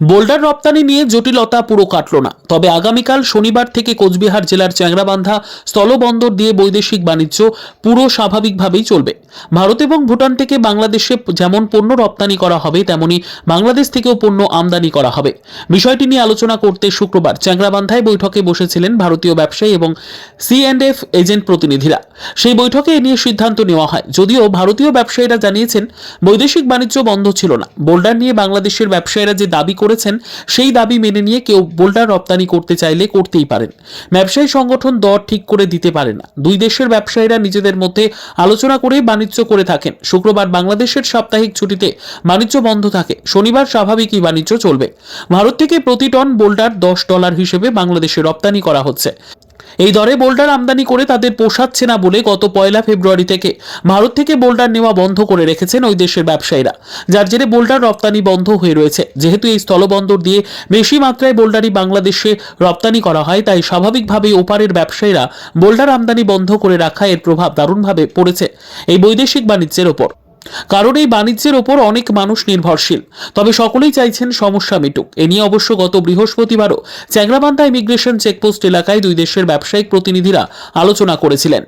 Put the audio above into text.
Boulder রপ্তানি নিয়ে জটিলতা পুরো কাটল না। তবে আগামীকাল শনিবার থেকে কোচবিহার জেলার চ্যাংরাবান্ধা স্থলবন্দর দিয়ে বৈদেশিক বাণিজ্য পুরো স্বাভাবিকভাবেই চলবে। ভারত এবং ভুটান থেকে বাংলাদেশে যেমন পণ্য রপ্তানি করা হবে, তেমনি বাংলাদেশ থেকেও পণ্য আমদানি করা হবে। বিষয়টি নিয়ে আলোচনা করতে শুক্রবার চ্যাংরাবান্ধায় বৈঠকে বসেছিলেন ভারতীয় ব্যবসায়ী এবং সি অ্যান্ড এফ এজেন্ট প্রতিনিধিরা। সেই বৈঠকে এ নিয়ে সিদ্ধান্ত নেওয়া হয়। যদিও ভারতীয় ব্যবসায়ীরা জানিয়েছেন, বৈদেশিক বাণিজ্য বন্ধ ছিল না। বোল্ডার নিয়ে বাংলাদেশের ব্যবসায়ীরা যে দাবি করেছেন, সেই দাবি মেনে নিয়ে কেউ বোল্ডার রপ্তানি করতে চাইলে করতেই পারেন। ব্যবসায়ী সংগঠন দর ঠিক করে দিতে পারে না। দুই দেশের ব্যবসায়ীরা নিজেদের মধ্যে আলোচনা করে বাণিজ্য করে থাকেন। শুক্রবার বাংলাদেশের সাপ্তাহিক ছুটিতে বাণিজ্য বন্ধ থাকে। শনিবার স্বাভাবিকই বাণিজ্য চলবে। ভারত থেকে প্রতি টন বোল্ডার দশ ডলার হিসেবে বাংলাদেশে রপ্তানি করা হচ্ছে। এই দরে বোল্ডার আমদানি করে তাদের পোষাচ্ছে না বলে গত পয়লা ফেব্রুয়ারি থেকে ভারত থেকে বোল্ডার নেওয়া বন্ধ করে রেখেছেন ওই দেশের ব্যবসায়ীরা। যার জেরে বোল্ডার রপ্তানি বন্ধ হয়ে রয়েছে। যেহেতু এই স্থলবন্দর দিয়ে বেশি মাত্রায় বোল্ডারই বাংলাদেশে রপ্তানি করা হয়, তাই স্বাভাবিকভাবেই ওপারের ব্যবসায়ীরা বোল্ডার আমদানি বন্ধ করে রাখা এর প্রভাব দারুণভাবে পড়েছে এই বৈদেশিক বাণিজ্যের ওপর। কারণ এই বাণিজ্যের ওপর অনেক মানুষ নির্ভরশীল। তবে সকলেই চাইছেন সমস্যা মিটুক। এ নিয়ে অবশ্য গত বৃহস্পতিবারও চ্যাংরাবান্ধা ইমিগ্রেশন চেকপোস্ট এলাকায় দুই দেশের ব্যবসায়িক প্রতিনিধিরা আলোচনা করেছিলেন।